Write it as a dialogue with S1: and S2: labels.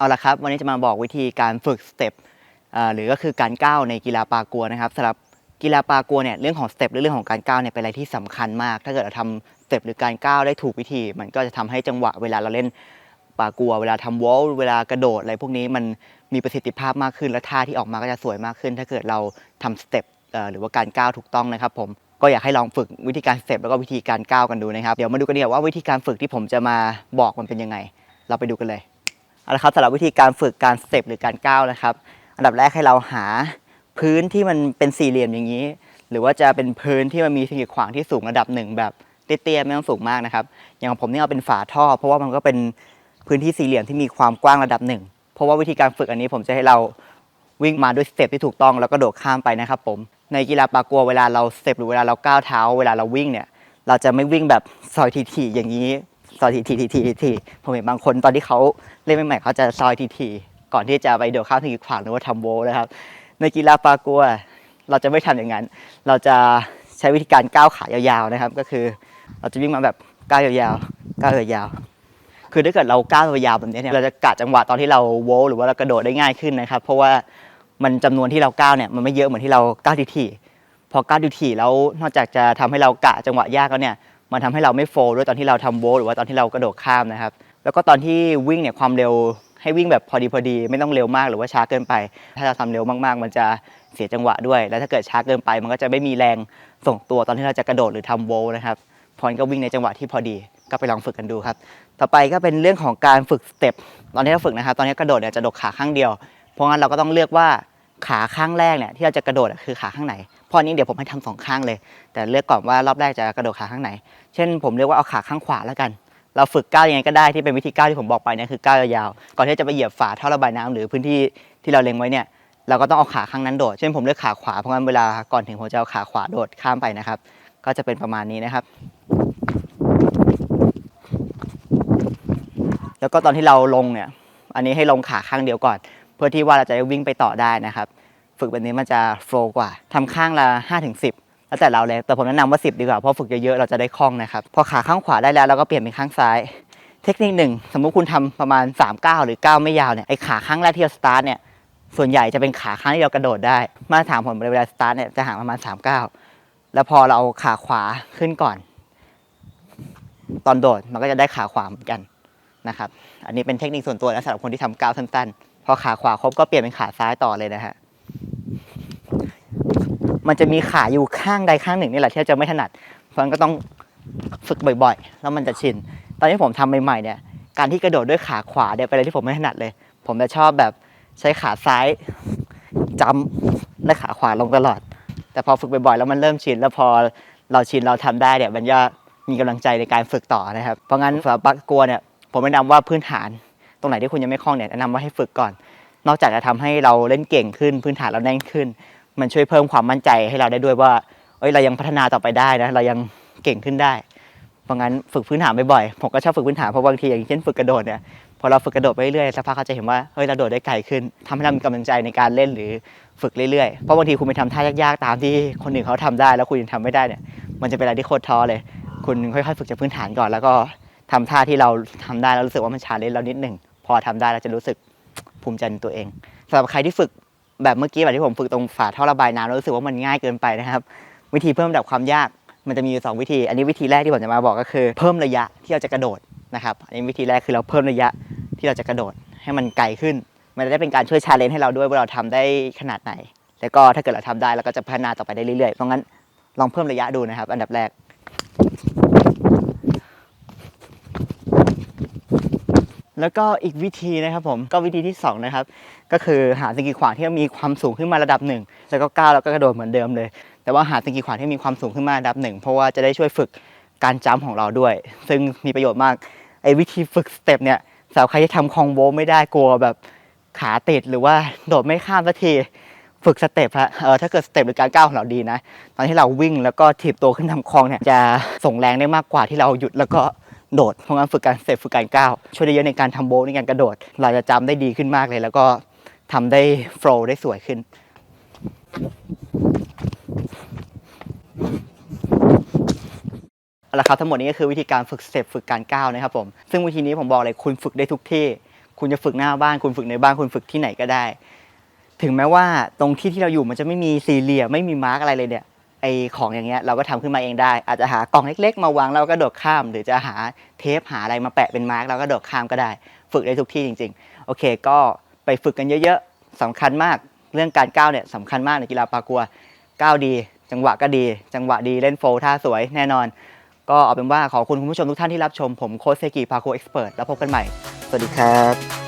S1: เอาละครับ วันนี้จะมาบอกวิธีการฝึกสเต็ปหรือก็คือการก้าวในกีฬาปากัวนะครับสำหรับกีฬาปากัวเนี่ยเรื่องของสเต็ปหรือเรื่องของการก้าวเนี่ยเป็นอะไรที่สำคัญมาก ถ้าเกิดเราทำสเต็ปหรือการก้าวได้ถูกวิธี มันก็จะทำให้จังหวะเวลาเราเล่นปากัว เวลาทำวอลเวลากระโดดอะไรพวกนี้มันมีประสิทธิภาพมากขึ้น และท่าที่ออกมาก็จะสวยมากขึ้น ถ้าเกิดเราทำสเต็ปหรือว่าการก้าวถูกต้องนะครับผมก็อยากให้ลองฝึกวิธีการสเต็ปแล้วก็วิธีการก้าวกันดูนะครับ เดี๋ยวมาดูกันดีกว่าว่าวิธีการฝึกที่ผมจะมาบอกมันเป็นยังไง เราไปดูกันเลย เอาละครับสำหรับวิธีการฝึกการสเต็ปหรือการก้าวนะครับ อันดับแรกให้เราหาพื้นที่มันเป็นสี่เหลี่ยมอย่างนี้ หรือว่าจะเป็นพื้นที่มันมีสิ่งกีดขวางที่สูงระดับหนึ่งแบบเตี้ยๆไม่ต้องสูงมากนะครับ อย่างของผมนี่เอาเป็นฝาท่อ เพราะว่ามันก็เป็นพื้นที่สี่เหลี่ยมที่มีความกว้างระดับหนึ่งเพราะว่าวิธีการฝึกอันนี้ผมจะให้เราวิ่งมาด้วยสเต็ปที่ถูกต้องแล้วก็โดดข้ามไปนะครับผมในกีฬาปากัวเวลาเราสเต็ปหรือเวลาเราก้าวเท้า เวลาเราวิ่งเนี่ยเราจะไม่วิ่งแบบซอยทีๆอย่างนี้ ซอยทีทีทีทีทีผมเห็นบางคนตอนที่เขาเล่นใหม่ๆเขาจะซอยทีทีก่อนที่จะไปโดดข้ามทีขวางหรือว่าทำโวลนะครับ ในกีฬาปากัวเราจะไม่ทำอย่างนั้น เราจะใช้วิธีการก้าวขายาวๆนะครับ ก็คือ เราจะวิ่งมาแบบก้าวยาวๆก้าวยาวๆคือถ้าเกิดเราก้าวยาวแบบนี้เนี่ยเราจะกะจังหวะตอนที่เราโวลหรือว่าเรากระโดดได้ง่ายขึ้นนะครับ เพราะว่ามันจำนวนที่เราก้าวเนี่ยมันไม่เยอะเหมือนที่เราก้าวทีทีพอก้าวทีทีแล้วนอกจากจะทำให้เรากะจังหวะยากแล้วเนี่ย มันทำให้เราไม่โฟล์ด้วยตอนที่เราทำโวลหรือว่าตอนที่เรากระโดดข้ามนะครับ แล้วก็ตอนที่วิ่งเนี่ยความเร็วให้วิ่งแบบพอดีพอดีไม่ต้องเร็วมากหรือว่าช้าเกินไป ถ้าเราทำเร็วมากๆ มันจะเสียจังหวะด้วย แล้วถ้าเกิดช้าเกินไป มันก็จะไม่มีแรงส่งตัวตอนที่เราจะกระโดดหรือทำโวลนะครับพอนก็วิ่งในจังหวะที่พอดีก็ไปลองฝึกกันดูครับ ต่อไปก็เป็นเรื่องของการฝึกสเต็ปตอนที่เราฝึกนะครับ ตอนนี้กระโดดเนี่ยจะโดดขาข้างเดียว เพราะงั้นเราก็ต้องเลือกว่าขาข้างแรกเนี่ยที่เราจะกระโดดคือขาข้างไหน พอนี้เดี๋ยวผมให้ทำสองข้างเลย แต่เลือกก่อนว่ารอบแรกจะกระโดดขาข้างไหน เช่น ผมเรียกว่าเอาขาข้างขวาแล้วกัน เราฝึกก้าวยังไงก็ได้ที่เป็นวิธีก้าวที่ผมบอกไปเนี่ยคือก้าวยาวๆก่อนที่จะไปเหยียบฝาท่อระบายน้ำหรือพื้นที่ที่เราเล็งไว้เนี่ยเราก็ต้องเอาขาข้างนั้นโดด เช่นผมเลือกขาขวาเพราะงั้นเวลาก่อนถึงผมจะเอาขาขวาโดดข้ามไปนะครับ ก็จะเป็นประมาณนี้นะครับ แล้วก็ตอนที่เราลงเนี่ย อันนี้ให้ลงขาข้างเดียวก่อน เพื่อที่ว่าเราจะได้วิ่งไปต่อได้นะครับ ฝึกแบบนี้มันจะโฟล์กว่าทำข้างละ5ถึง10แล้วแต่เราเลยแต่ผมแนะนำว่า 10 ดีกว่าเพราะฝึกเยอะๆเราจะได้คล่องนะครับพอขาข้างขวาได้แล้วเราก็เปลี่ยนเป็นข้างซ้าย เทคนิคหนึ่งสมมุติคุณทำประมาณ3ก้าหรือ 9 ไม่ยาวเนี่ยไอขาข้างแรกที่เราสตาร์ทเนี่ยส่วนใหญ่จะเป็นขาข้างที่เรากระโดดได้ มาตรฐานผมเวลาสตาร์ทเนี่ยจะห่างประมาณ3ก้าแล้วพอเราเอาขาขวาขึ้นก่อน ตอนโดดมันก็จะได้ขาขวาเหมือนกันนะครับ อันนี้เป็นเทคนิคส่วนตัวนะสำหรับคนที่ทำก้าวสั้นๆ พอขาขวาครบก็เปลี่ยนเป็นขาซ้ายต่อเลยนะฮะ มันจะมีขาอยู่ข้างใดข้างหนึ่งนี่แหละที่จะไม่ถนัด เพราะนั้นก็ต้องฝึกบ่อยๆ แล้วมันจะชิน ตอนที่ผมทำใหม่ๆเนี่ย การที่กระโดดด้วยขาขวาเนี่ยเป็นอะไรที่ผมไม่ถนัดเลย ผมจะชอบแบบใช้ขาซ้ายจำและขาขวาลงตลอด แต่พอฝึกบ่อยๆ แล้วมันเริ่มชิน แล้วพอเราชินเราทำได้เนี่ยมันจะมีกำลังใจในการฝึกต่อนะครับ เพราะงั้นสำหรับปักกัวเนี่ยผมแนะนำว่าพื้นฐาน ตรงไหนที่คุณยังไม่คล่องเนี่ยแนะนำว่าให้ฝึกก่อน นอกจากจะทำให้เราเล่นเก่งขึ้น พื้นฐานเราแน่นขึ้น มันช่วยเพิ่มความมั่นใจให้เราได้ด้วยว่าเอ้ยเรายังพัฒนาต่อไปได้นะเรายังเก่งขึ้นได้เพราะงั้นฝึกพื้นฐานบ่อยๆผมก็ชอบฝึกพื้นฐานเพราะบางทีอย่างเช่นฝึกกระโดดเนี่ยพอเราฝึกกระโดดไปเรื่อยๆสักพักเขาจะเห็นว่าเฮ้ยเราโดดได้ไกลขึ้นทำให้เรามีกำลังใจในการเล่นหรือฝึกเรื่อยๆเพราะบางทีคุณไปทำท่ายากๆตามที่คนอื่นเขาทำได้ แล้วคุณยังทำไม่ได้เนี่ยมันจะเป็นอะไรที่โคตรท้อเลย คุณค่อยๆฝึกจากพื้นฐานก่อน แล้วก็ทำท่าที่เราทำได้แล้วรู้สึกว่ามันชาเลนจ์เรานิดหนึ่งพอทำได้เราจะรู้สึกภูมิใจในตัวเองสำหรับใครที่ฝึก แบบเมื่อกี้แบบที่ผมฝึกตรงฝาท่อระบายน้ำแล้วรู้สึกว่ามันง่ายเกินไปนะครับ วิธีเพิ่มระดับความยากมันจะมีอยู่สองวิธี อันนี้วิธีแรกที่ผมจะมาบอกก็คือ เพิ่มระยะที่เราจะกระโดดนะครับ อันนี้วิธีแรกคือเราเพิ่มระยะที่เราจะกระโดดให้มันไกลขึ้น มันจะได้เป็นการช่วยชาเลนจ์ให้เราด้วยว่าเราทำได้ขนาดไหน แล้วก็ถ้าเกิดเราทำได้เราก็จะพัฒนาต่อไปได้เรื่อยๆ เพราะงั้นลองเพิ่มระยะดูนะครับ อันดับแรก แล้วก็อีกวิธีนะครับผมก็วิธีที่สองนะครับก็คือหาสิ่งกีดขวางที่มีความสูงขึ้นมาระดับหนึ่งแล้วก็ก้าวแล้วก็กระโดดเหมือนเดิมเลย แต่ว่าหาสิ่งกีดขวางที่มีความสูงขึ้นมาระดับหนึ่งเพราะว่าจะได้ช่วยฝึกการจ้ำของเราด้วย ซึ่งมีประโยชน์มากไอ้วิธีฝึกสเต็ปเนี่ยสำหรับใครที่ทำคองโบไม่ได้กลัวแบบขาติดหรือว่าโดดไม่ข้ามสักทีฝึกสเต็ปฮะเออถ้าเกิดสเต็ปหรือการก้าวของเราดีนะ ตอนที่เราวิ่งแล้วก็ถีบตัวขึ้นทำคลองเนี่ยจะส่งแรงได้มากกว่าที่เราหยุดแล้วก็ โดดเพราะงั้นฝึกการสเต็ปฝึกการก้าวช่วยได้เยอะในการทำโบว์ในการกระโดด เราจะจำได้ดีขึ้นมากเลย แล้วก็ทำได้โฟล์ได้สวยขึ้น เอาละครับทั้งหมดนี้ก็คือวิธีการฝึกสเต็ปฝึกการก้าวนะครับผม ซึ่งวิธีนี้ผมบอกเลยคุณฝึกได้ทุกที่ คุณจะฝึกหน้าบ้าน คุณฝึกในบ้าน คุณฝึกที่ไหนก็ได้ ถึงแม้ว่าตรงที่ที่เราอยู่มันจะไม่มีสี่เหลี่ยมไม่มีมาร์กอะไรเลยเนี่ย ไอของอย่างเงี้ยเราก็ทำขึ้นมาเองได้ อาจจะหากล่องเล็ก ๆ มาวางแล้วก็โดดข้าม หรือจะหาเทปหาอะไรมาแปะเป็นมาร์กแล้วก็โดดข้ามก็ได้ ฝึกได้ทุกที่จริง ๆ โอเค ก็ไปฝึกกันเยอะๆสำคัญมากเรื่องการก้าวเนี่ยสำคัญมากในกีฬาปากัวก้าวดี จังหวะก็ดี จังหวะดีเล่นโฟลท่าสวยแน่นอน ก็เอาเป็นว่าขอบคุณคุณผู้ชมทุกท่านที่รับชมผมโค้ชเซกิพาโคเอ็กซ์เพรสแล้วพบกันใหม่ สวัสดีครับ